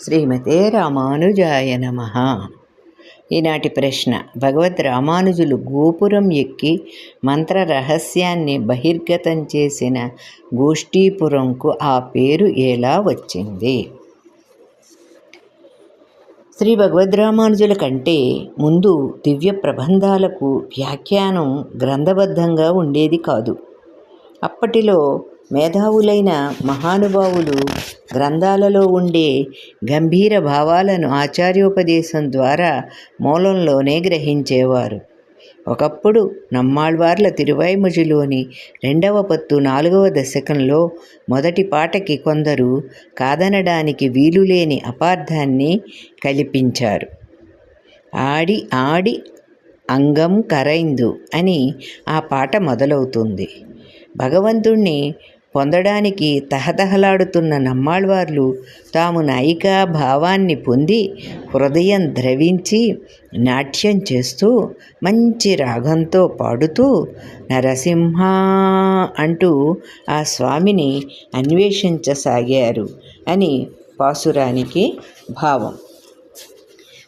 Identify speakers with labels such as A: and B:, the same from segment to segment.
A: శ్రీమతే రామానుజాయ నమ. ఈనాటి ప్రశ్న భగవద్ రామానుజులు గోపురం ఎక్కి మంత్ర రహస్యాన్ని బహిర్గతం చేసిన గోష్ఠీపురంకు ఆ పేరు ఎలా వచ్చింది? శ్రీ భగవద్రామానుజుల కంటే ముందు దివ్య ప్రబంధాలకు వ్యాఖ్యానం గ్రంథబద్ధంగా ఉండేది కాదు. అప్పటిలో మేధావులైన మహానుభావులు గ్రంథాలలో ఉండే గంభీర భావాలను ఆచార్యోపదేశం ద్వారా మూలంలోనే గ్రహించేవారు. ఒకప్పుడు నమ్మాళ్వార్ల తిరువైముజిలోని రెండవ పత్తు నాలుగవ దశకంలో మొదటి పాటకి కొందరు కాదనడానికి వీలులేని అపార్థాన్ని కల్పించారు. ఆడి ఆడి అంగం కరైందు అని ఆ పాట మొదలవుతుంది. భగవంతుణ్ణి పొందడానికి తహతహలాడుతున్న నమ్మాళ్వార్లు తాము నాయికా భావాన్ని పొంది హృదయం ద్రవించి నాట్యం చేస్తూ మంచి రాగంతో పాడుతూ నరసింహ అంటూ ఆ స్వామిని అన్వేషించసాగారు అని పాసురానికి భావం.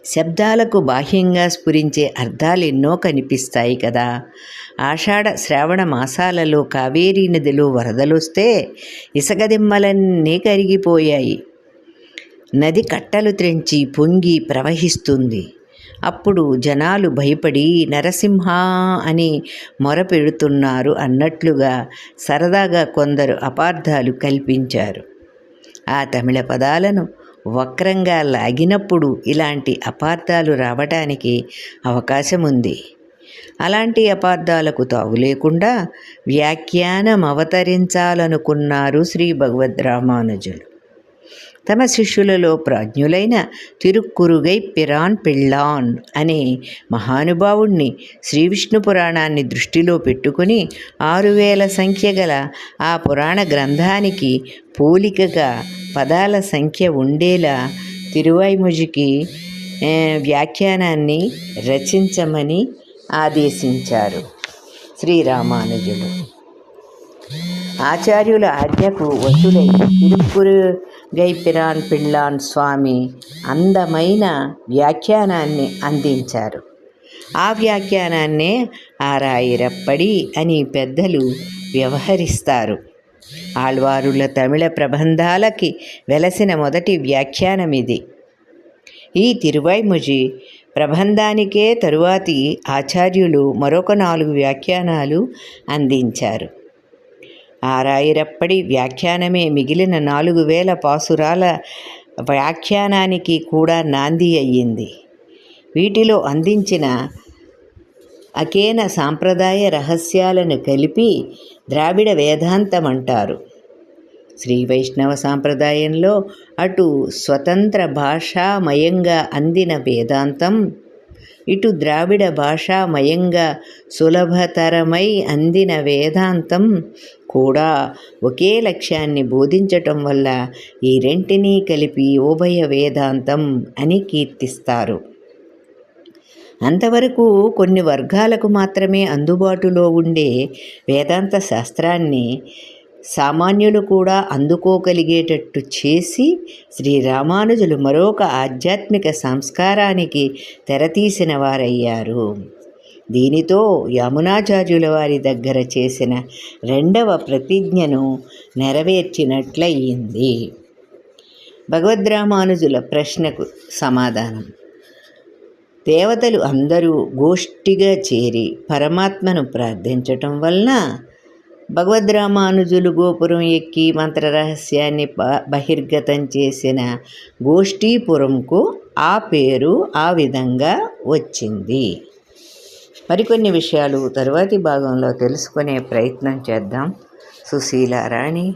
A: శబ్దాలకు బాహ్యంగా స్ఫురించే అర్థాలు ఎన్నో కనిపిస్తాయి కదా. ఆషాఢ శ్రావణ మాసాలలో కావేరీ నదిలో వరదలొస్తే ఇసగదిమ్మలన్నీ కరిగిపోయాయి. నది కట్టలు త్రెంచి పొంగి ప్రవహిస్తుంది. అప్పుడు జనాలు భయపడి నరసింహ అని మొరపెడుతున్నారు అన్నట్లుగా సరదాగా కొందరు అపార్థాలు కల్పించారు. ఆ తమిళ పదాలను వక్రంగా లాగినప్పుడు ఇలాంటి అపార్థాలు రావటానికి అవకాశం ఉంది అలాంటి అపార్థాలకు తావు లేకుండా వ్యాఖ్యానం అవతరించాలనుకున్నారు శ్రీ భగవద్ రామానుజులు. తమ శిష్యులలో ప్రాజ్ఞులైన తిరుక్కురుగై పిరాన్ పిళ్ళాన్ అనే మహానుభావుణ్ణి శ్రీ విష్ణు పురాణాన్ని దృష్టిలో పెట్టుకుని ఆరు వేల సంఖ్య గల ఆ పురాణ గ్రంథానికి పోలికగా పదాల సంఖ్య ఉండేలా తిరువైముజికి వ్యాఖ్యానాన్ని రచించమని ఆదేశించారు శ్రీరామానుజులు. ఆచార్యుల ఆజ్ఞకు వసులై తిరుక్కురు గైపిరాన్ పిళ్ళాన్ స్వామి అందమైన వ్యాఖ్యానాన్ని అందించారు. ఆ వ్యాఖ్యానాన్నే ఆరాయిరప్పడి అని పెద్దలు వ్యవహరిస్తారు. ఆళ్వారుల తమిళ ప్రబంధాలకి వెలసిన మొదటి వ్యాఖ్యానం ఇది ఈ తిరువైముజి ప్రబంధానికే తరువాతి ఆచార్యులు మరొక నాలుగు వ్యాఖ్యానాలు అందించారు. ఆరాయిరప్పటి వ్యాఖ్యానమే మిగిలిన నాలుగు వేల పాసురాల వ్యాఖ్యానానికి కూడా నాంది అయ్యింది. వీటిలో అందించిన అకేన సాంప్రదాయ రహస్యాలను కలిపి ద్రావిడ వేదాంతం అంటారు శ్రీ వైష్ణవ సాంప్రదాయంలో అటు స్వతంత్ర భాషామయంగా అందిన వేదాంతం ఇటు ద్రావిడ భాషామయంగా సులభతరమై అందిన వేదాంతం కూడా ఒకే లక్ష్యాన్ని బోధించటం వల్ల ఈ రెంటినీ కలిపి ఉభయ వేదాంతం అని కీర్తిస్తారు. అంతవరకు కొన్ని వర్గాలకు మాత్రమే అందుబాటులో ఉండే వేదాంత శాస్త్రాన్ని సామాన్యులు కూడా అందుకోగలిగేటట్టు చేసి శ్రీరామానుజులు మరొక ఆధ్యాత్మిక సంస్కారానికి తెరతీసిన వారయ్యారు. దీనితో యమునాచార్యుల వారి దగ్గర చేసిన రెండవ ప్రతిజ్ఞను నెరవేర్చినట్లయింది. భగవద్రామానుజుల ప్రశ్నకు సమాధానం. దేవతలు అందరూ గోష్ఠిగా చేరి పరమాత్మను ప్రార్థించటం వలన భగవద్రామానుజులు గోపురం ఎక్కి మంత్ర రహస్యాన్ని బహిర్గతం చేసిన గోష్ఠీపురంకు ఆ పేరు ఆ విధంగా వచ్చింది. మరికొన్ని విషయాలు తరువాతి భాగంలో తెలుసుకునే ప్రయత్నం చేద్దాం. సుశీలారాణి.